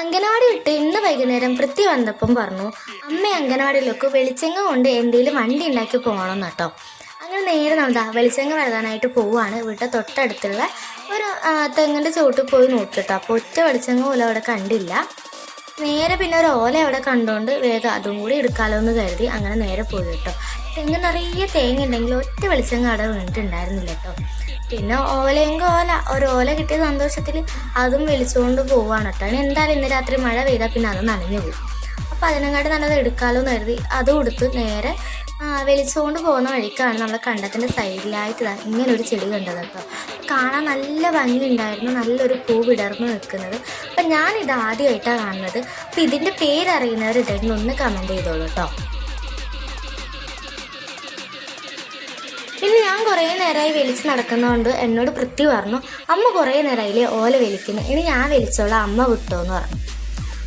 അങ്കനവാടി വിട്ട് ഇന്ന് വൈകുന്നേരം പൃഥ്വി വന്നപ്പം പറഞ്ഞു അമ്മ അങ്കനവാടിയിലേക്ക് വെളിച്ചെങ്ങ കൊണ്ട് എന്തെങ്കിലും വണ്ടി ഉണ്ടാക്കി പോകണം കേട്ടോ. അങ്ങനെ നേരെ നമ്മൾ വെളിച്ചെങ്ങ വഴുതാനായിട്ട് പോവുകയാണ് വീട്ടിൽ തൊട്ടടുത്തുള്ള ഒരു തെങ്ങിന്റെ ചുവട്ടിൽ പോയി നോക്കിട്ടോ അപ്പോൾ ഒറ്റ വെളിച്ചെങ്ങ പോലും അവിടെ കണ്ടില്ല. നേരെ പിന്നെ ഒരു ഓല അവിടെ കണ്ടുകൊണ്ട് വേഗം അതും കൂടി എടുക്കാമല്ലോ എന്ന് കരുതി അങ്ങനെ നേരെ പോയി കേട്ടോ. തെങ്ങ് നിറയെ തേങ്ങ ഉണ്ടെങ്കിൽ ഒറ്റ വെളിച്ചം അവിടെ വീണിട്ടുണ്ടായിരുന്നില്ല കേട്ടോ. പിന്നെ ഓലയെങ്കിൽ ഓല ഒരു ഓല കിട്ടിയ സന്തോഷത്തിൽ അതും വിളിച്ചുകൊണ്ട് പോവാണ് കേട്ടോ. എന്തായാലും ഇന്ന് രാത്രി മഴ പെയ്താൽ പിന്നെ അത് നനഞ്ഞു പോകും. അപ്പോൾ അതിനെക്കാട്ടി നല്ലത് എടുക്കാമല്ലോ എന്ന് കരുതി അതും എടുത്ത് നേരെ വലിച്ചുകൊണ്ട് പോകുന്ന വഴിക്കാണ് നമ്മളെ കണ്ടത്തിന്റെ സൈഡിലായിട്ട് ഇങ്ങനെ ഒരു ചെടി കണ്ടത് കേട്ടോ. കാണാൻ നല്ല ഭംഗിയുണ്ടായിരുന്നു നല്ലൊരു പൂ വിടർന്ന് നിൽക്കുന്നത്. അപ്പം ഞാനിത് ആദ്യമായിട്ടാണ് കാണുന്നത്. അപ്പം ഇതിന്റെ പേരറിയുന്നവരുണ്ടെങ്കിൽ ഒന്ന് കമന്റ് ചെയ്തോളൂ കേട്ടോ. ഞാൻ കുറേ നേരമായി വലിച്ച് നടക്കുന്നതുകൊണ്ട് എന്നോട് പൃഥ്വി പറഞ്ഞു അമ്മ കുറേ നേരമായില്ലേ ഓല വലിക്കുന്നു? ഇനി ഞാൻ വലിച്ചോളാം അമ്മ വിട്ടോന്ന് പറഞ്ഞു.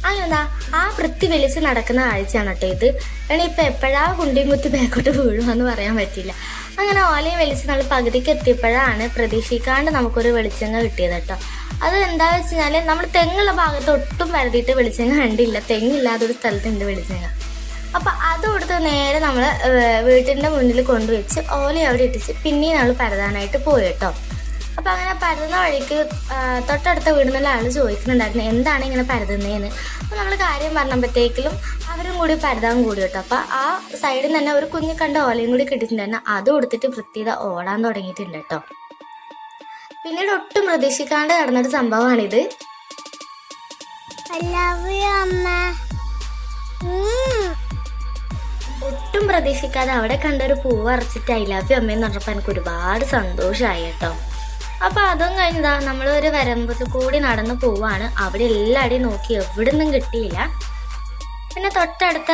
അങ്ങനെന്താ ആ വൃത്തി വലിച്ച് നടക്കുന്ന കാഴ്ചയാണ് കേട്ടോ ഇത്. ഇനിയിപ്പോൾ എപ്പോഴാ കുണ്ടിയും കുത്തി ബാക്കോട്ട് വീഴുമെന്ന് പറയാൻ പറ്റില്ല അങ്ങനെ ഓലയും വലിച്ച് നമ്മൾ പകുതിക്ക് എത്തിയപ്പോഴാണ് പ്രതീക്ഷിക്കാണ്ട് നമുക്കൊരു വെളിച്ചെങ്ങ കിട്ടിയത് കേട്ടോ. അത് എന്താ വെച്ച് കഴിഞ്ഞാൽ നമ്മൾ തെങ്ങുള്ള ഭാഗത്ത് ഒട്ടും വരതിയിട്ട് വെളിച്ചെങ്ങ കണ്ടില്ല. തെങ്ങില്ലാതൊരു സ്ഥലത്തുണ്ട് വെളിച്ചെങ്ങ. അപ്പൊ അത് കൊടുത്ത് നേരെ നമ്മൾ വീട്ടിന്റെ മുന്നിൽ കൊണ്ടുവച്ച് ഓല അവിടെ ഇട്ടിച്ച് പിന്നെയും നമ്മൾ പരതാനായിട്ട് പോയി കേട്ടോ. അപ്പൊ അങ്ങനെ പരതുന്ന വഴിക്ക് തൊട്ടടുത്ത വീടുന്നുള്ള ആൾ ചോദിക്കുന്നുണ്ടായിരുന്നു എന്താണ് ഇങ്ങനെ പരതുന്നതെന്ന് അപ്പൊ നമ്മൾ കാര്യം പറഞ്ഞപ്പോഴത്തേക്കിലും അവരും കൂടി പരതാൻ കൂടി കേട്ടോ. അപ്പൊ ആ സൈഡിൽ തന്നെ ഒരു കുഞ്ഞു കണ്ട ഓലയും കൂടി കിട്ടിയിട്ടുണ്ടായിരുന്നു. അത് കൊടുത്തിട്ട് വൃത്തിയുടെ ഓടാൻ തുടങ്ങിയിട്ടുണ്ട് കേട്ടോ. പിന്നീട് ഒട്ടും പ്രതീക്ഷിക്കാണ്ട് നടന്നൊരു സംഭവമാണിത്. I love. ഒട്ടും പ്രതീക്ഷിക്കാതെ അവിടെ കണ്ടൊരു പൂവ് അറച്ചിട്ട് ഐ ലവ് യു അമ്മയെന്ന് പറഞ്ഞപ്പോൾ എനിക്ക് ഒരുപാട് സന്തോഷമായി കേട്ടോ. അപ്പോൾ അതും കഴിഞ്ഞതാ നമ്മളൊരു വരമ്പത്ത് കൂടി നടന്ന് പോവാണ്. അവിടെ എല്ലാവരുടെയും നോക്കി എവിടെ നിന്നും കിട്ടിയില്ല. പിന്നെ തൊട്ടടുത്ത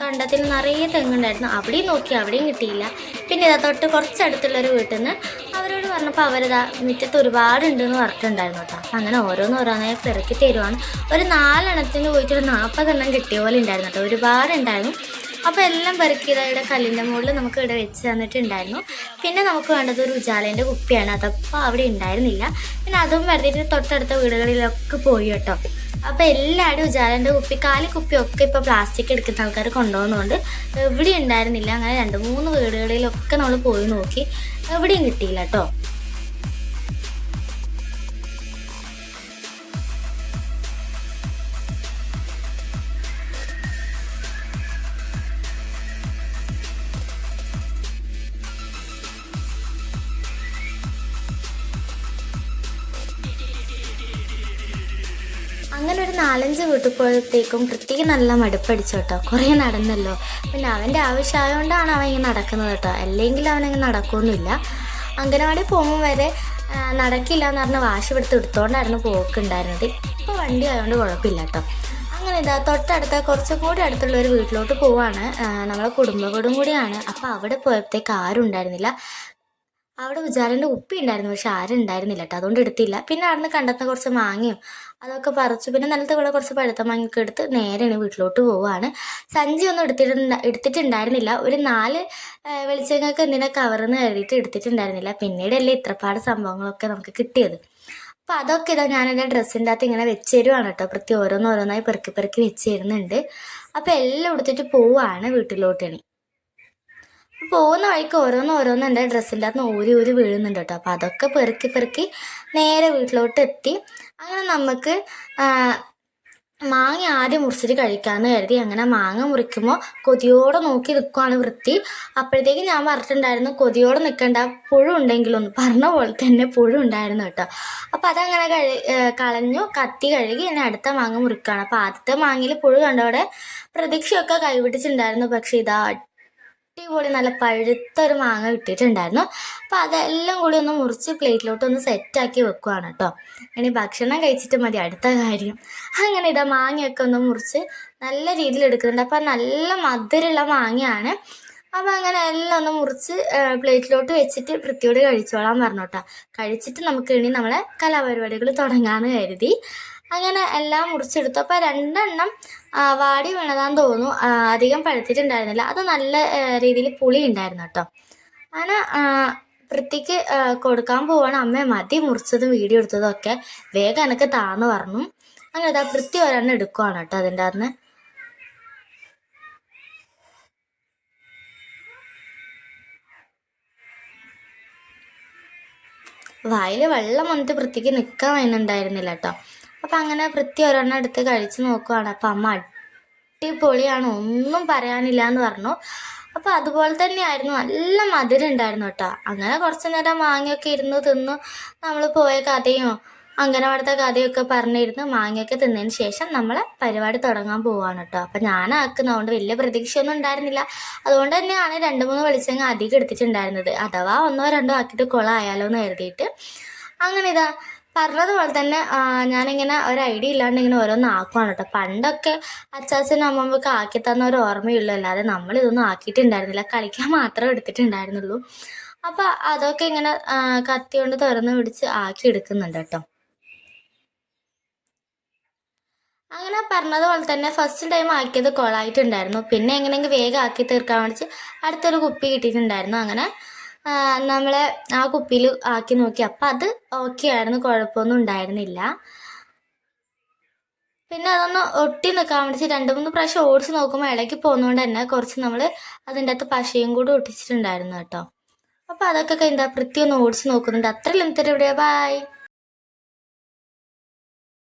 കണ്ടത്തിൽ നിറയെ തെങ്ങുണ്ടായിരുന്നു. അവിടെയും നോക്കി അവിടെയും കിട്ടിയില്ല. പിന്നെ ഇതാ തൊട്ട് കുറച്ചടുത്തുള്ള ഒരു വീട്ടിൽ നിന്ന് അവരോട് പറഞ്ഞപ്പോൾ അവരിതാ മുറ്റത്ത് ഒരുപാടുണ്ടെന്ന് പറഞ്ഞിട്ടുണ്ടായിരുന്നു കേട്ടോ അപ്പം അങ്ങനെ ഓരോന്ന് ഓരോന്നായി പെറുക്കി തരുവാണ്. ഒരു നാലെണ്ണത്തിന് പോയിട്ട് ഒരു നാൽപ്പതെണ്ണം കിട്ടിയ പോലെ ഉണ്ടായിരുന്നു കേട്ടോ ഒരുപാടുണ്ടായിരുന്നു. അപ്പോൾ എല്ലാം പെറുക്കിയതാ കല്ലിന്റെ മുകളിൽ നമുക്ക് ഇവിടെ വെച്ച് തന്നിട്ടുണ്ടായിരുന്നു. പിന്നെ നമുക്ക് വേണ്ടത് ഒരു ഉജാലേന്റെ കുപ്പിയാണ്. അതപ്പോൾ അവിടെ ഉണ്ടായിരുന്നില്ല. പിന്നെ അതും വെറുതെ തൊട്ടടുത്ത വീടുകളിലൊക്കെ പോയി കേട്ടോ. അപ്പോൾ എല്ലാവരും ഉജാലന്റെ കുപ്പി കാലി കുപ്പിയൊക്കെ ഇപ്പോൾ പ്ലാസ്റ്റിക് എടുക്കുന്ന ആൾക്കാർ കൊണ്ടുപോകുന്നതുകൊണ്ട് എവിടെയും ഉണ്ടായിരുന്നില്ല. അങ്ങനെ രണ്ട് മൂന്ന് വീടുകളിലൊക്കെ നമ്മൾ പോയി നോക്കി. എവിടെയും കിട്ടിയില്ല കേട്ടോ. അങ്ങനെ ഒരു നാലഞ്ച് വീട്ടുപോഴത്തേക്കും പൃഥ്വിക്ക് നല്ല മടുപ്പടിച്ചു കേട്ടോ. കുറേ നടന്നല്ലോ. പിന്നെ അവന്റെ ആവശ്യമായതുകൊണ്ടാണ് അവൻ ഇങ്ങനെ നടക്കുന്നത് കേട്ടോ. അല്ലെങ്കിൽ അവനങ്ങനെ നടക്കുമൊന്നുമില്ല അംഗനവാടി പോകുമ്പോൾ വരെ നടക്കില്ല എന്ന് പറഞ്ഞ വാശി പിടുത്ത് എടുത്തോണ്ടായിരുന്നു പോക്കുണ്ടായിരുന്നത്. ഇപ്പോൾ വണ്ടി ആയതുകൊണ്ട് കുഴപ്പമില്ല കേട്ടോ. അങ്ങനെ ഇതാ തൊട്ടടുത്ത കുറച്ചും കൂടി അടുത്തുള്ള ഒരു വീട്ടിലോട്ട് പോവാണ്. നമ്മളെ കുടുംബവീടും കൂടിയാണ്. അപ്പോൾ അവിടെ പോയപ്പോഴത്തേക്ക് ആരും ഉണ്ടായിരുന്നില്ല. അവിടെ വിചാരന്റെ ഉപ്പി ഉണ്ടായിരുന്നു പക്ഷെ ആരും ഉണ്ടായിരുന്നില്ല കേട്ടോ അതുകൊണ്ട് എടുത്തില്ല. പിന്നെ അവിടുന്ന് കണ്ടെത്തുന്ന കുറച്ച് മാങ്ങയും അതൊക്കെ പറിച്ചു. പിന്നെ നിലത്ത് കൂടെ കുറച്ച് പഴുത്ത മാങ്ങയൊക്കെ എടുത്ത് നേരെ ഇനി വീട്ടിലോട്ട് പോവുകയാണ്. സഞ്ചി ഒന്നും എടുത്തിട്ടുണ്ട എടുത്തിട്ടുണ്ടായിരുന്നില്ല. ഒരു നാല് വെളിച്ചങ്ങൾക്ക് എന്തിനാ കവറെന്ന് കരുതിയിട്ട് എടുത്തിട്ടുണ്ടായിരുന്നില്ല. പിന്നീടല്ലേ ഇത്രപാട് സംഭവങ്ങളൊക്കെ നമുക്ക് കിട്ടിയത്. അപ്പോൾ അതൊക്കെ ഇതാ ഞാൻ എന്റെ ഡ്രസ്സിന്റെ അകത്ത് ഇങ്ങനെ വെച്ച് തരുവാണ് കേട്ടോ പ്രത്യേകം ഓരോന്നോരോന്നായി പെറുക്കി പെറുക്കി വെച്ച് തരുന്നുണ്ട്. അപ്പോൾ എല്ലാം എടുത്തിട്ട് പോവുകയാണ് വീട്ടിലോട്ട് ഇനി. പോകുന്ന വഴിക്ക് ഓരോന്ന് ഓരോന്ന് എന്റെ ഡ്രസ്സിന്റെ അകത്ത് ഊരി ഊരി വീഴുന്നുണ്ട് കേട്ടോ. അപ്പോൾ അതൊക്കെ പെറുക്കി പെറുക്കി നേരെ വീട്ടിലോട്ട് എത്തി. അങ്ങനെ നമുക്ക് മാങ്ങ ആദ്യം മുറിച്ചിട്ട് കഴിക്കാമെന്ന് കരുതി. അങ്ങനെ മാങ്ങ മുറിക്കുമ്പോൾ കൊതിയോടെ നോക്കി നിൽക്കുവാണ് വൃത്തി. അപ്പോഴത്തേക്ക് ഞാൻ പറഞ്ഞിട്ടുണ്ടായിരുന്നു കൊതിയോടെ നിൽക്കേണ്ട പുഴു ഉണ്ടെങ്കിലൊന്ന് പറഞ്ഞ പോലെ തന്നെ പുഴു ഉണ്ടായിരുന്നു കേട്ടോ. അപ്പോൾ അതങ്ങനെ കഴി കളഞ്ഞു കത്തി കഴുകി എന്നെ അടുത്ത മാങ്ങ മുറിക്കുകയാണ്. അപ്പോൾ ആദ്യത്തെ മാങ്ങയിൽ പുഴു കണ്ടോടെ പ്രതീക്ഷയൊക്കെ കൈവിട്ടിട്ടുണ്ടായിരുന്നു. പക്ഷേ ഇതാ അടിപൊളി നല്ല പഴുത്ത ഒരു മാങ്ങ കിട്ടിയിട്ടുണ്ടായിരുന്നു. അപ്പം അതെല്ലാം കൂടി ഒന്ന് മുറിച്ച് പ്ലേറ്റിലോട്ട് ഒന്ന് സെറ്റാക്കി വെക്കുവാണ് കേട്ടോ ഇനി ഭക്ഷണം കഴിച്ചിട്ട് മതി അടുത്ത കാര്യം. അങ്ങനെ ഇതാ മാങ്ങയൊക്കെ ഒന്ന് മുറിച്ച് നല്ല രീതിയിൽ എടുക്കുന്നുണ്ട്. അപ്പം നല്ല മധുരമുള്ള മാങ്ങയാണ്. അപ്പം അങ്ങനെ എല്ലാം ഒന്ന് മുറിച്ച് പ്ലേറ്റിലോട്ട് വെച്ചിട്ട് വൃത്തിയോട് കഴിച്ചോളാൻ പറഞ്ഞു കഴിച്ചിട്ട് നമുക്ക് ഇനി നമ്മളെ കലാപരിപാടികൾ തുടങ്ങാമെന്ന് കരുതി. അങ്ങനെ എല്ലാം മുറിച്ചെടുത്തു. അപ്പോൾ രണ്ടെണ്ണം ആ, വാടി വീണതാന്ന് തോന്നുന്നു. ആ, അധികം പഴുത്തിട്ടുണ്ടായിരുന്നില്ല. അത് നല്ല രീതിയിൽ പുളി ഉണ്ടായിരുന്നു കേട്ടോ. അങ്ങനെ ആ, വൃത്തിക്ക് കൊടുക്കാൻ പോവാണ്. അമ്മ മതി മുറിച്ചതും വീഡിയോ എടുത്തതും ഒക്കെ വേഗം എനിക്ക് താന്ന് പറഞ്ഞു. അങ്ങനെ ഇതാ വൃത്തി ഒരെണ്ണം എടുക്കുവാണ് കേട്ടോ അതിന്റെ അന്ന് വായിൽ വെള്ളം വന്നിട്ട് വൃത്തിക്ക് നിൽക്കാൻ വരുന്നുണ്ടായിരുന്നില്ല കേട്ടോ. അപ്പം അങ്ങനെ വൃത്തി ഒരെണ്ണം എടുത്ത് കഴിച്ച് നോക്കുവാണ്. അപ്പം അമ്മ അടിപൊളിയാണ്. ഒന്നും പറയാനില്ല എന്ന് പറഞ്ഞു. അപ്പോൾ അതുപോലെ തന്നെയായിരുന്നു. നല്ല മധുരം ഉണ്ടായിരുന്നു കേട്ടോ. അങ്ങനെ കുറച്ച് നേരം മാങ്ങയൊക്കെ ഇരുന്ന് തിന്നു. നമ്മൾ പോയ കഥയോ അങ്കനവാടത്തെ കഥയൊക്കെ പറഞ്ഞിരുന്ന്. മാങ്ങയൊക്കെ തിന്നതിന് ശേഷം നമ്മൾ പരിപാടി തുടങ്ങാൻ പോവാണ് കേട്ടോ. അപ്പം ഞാൻ ആക്കുന്നതുകൊണ്ട് വലിയ പ്രതീക്ഷയൊന്നും ഉണ്ടായിരുന്നില്ല. അതുകൊണ്ട് തന്നെയാണ് രണ്ട് മൂന്ന് വെളിച്ചങ്ങ അധികം എടുത്തിട്ടുണ്ടായിരുന്നത്. അഥവാ ഒന്നോ രണ്ടോ ആക്കിയിട്ട് കുളമായാലോ എന്ന് കരുതിയിട്ട്. അങ്ങനെ ഇതാ പറഞ്ഞതുപോലെ തന്നെ ഞാനിങ്ങനെ ഒരു ഐഡിയ ഇല്ലാണ്ട് ഇങ്ങനെ ഓരോന്ന് ആക്കുവാണ് കേട്ടോ പണ്ടൊക്കെ അച്ചാച്ചനും അമ്മമ്മക്ക് ആക്കി തന്ന ഒരു ഓർമ്മയുള്ളൂ. അല്ലാതെ നമ്മൾ ഇതൊന്നും ആക്കിയിട്ടുണ്ടായിരുന്നില്ല. കളിക്കാൻ മാത്രമേ എടുത്തിട്ടുണ്ടായിരുന്നുള്ളൂ. അപ്പോൾ അതൊക്കെ ഇങ്ങനെ കത്തി കൊണ്ട് തുറന്ന് പിടിച്ച് ആക്കി എടുക്കുന്നുണ്ട് കേട്ടോ അങ്ങനെ പറഞ്ഞതുപോലെ തന്നെ ഫസ്റ്റ് ടൈം ആക്കിയത് കൊളായിട്ടുണ്ടായിരുന്നു. പിന്നെ എങ്ങനെയെങ്കിലും വേഗം ആക്കി തീർക്കാൻ വേണ്ടി അടുത്തൊരു കുപ്പി കിട്ടിയിട്ടുണ്ടായിരുന്നു. അങ്ങനെ നമ്മൾ ആ കുപ്പിയിൽ ആക്കി നോക്കി. അപ്പം അത് ഓക്കെ ആയിരുന്നു കുഴപ്പമൊന്നും ഉണ്ടായിരുന്നില്ല. പിന്നെ അതൊന്ന് ഒട്ടി നിൽക്കാൻ വേണ്ടി രണ്ട് മൂന്ന് പ്രാവശ്യം ഓടിച്ച് നോക്കുമ്പോൾ ഇടയ്ക്ക് പോകുന്നതുകൊണ്ട് തന്നെ കുറച്ച് നമ്മൾ അതിന്റെ അകത്ത് പശയും കൂടി ഒട്ടിച്ചിട്ടുണ്ടായിരുന്നു കേട്ടോ. അപ്പോൾ അതൊക്കെ എന്താ വൃത്തി ഒന്ന് ഓടിച്ച് നോക്കുന്നുണ്ട്. അത്ര ലിമിറ്റഡ് ഇവിടെ ബായ്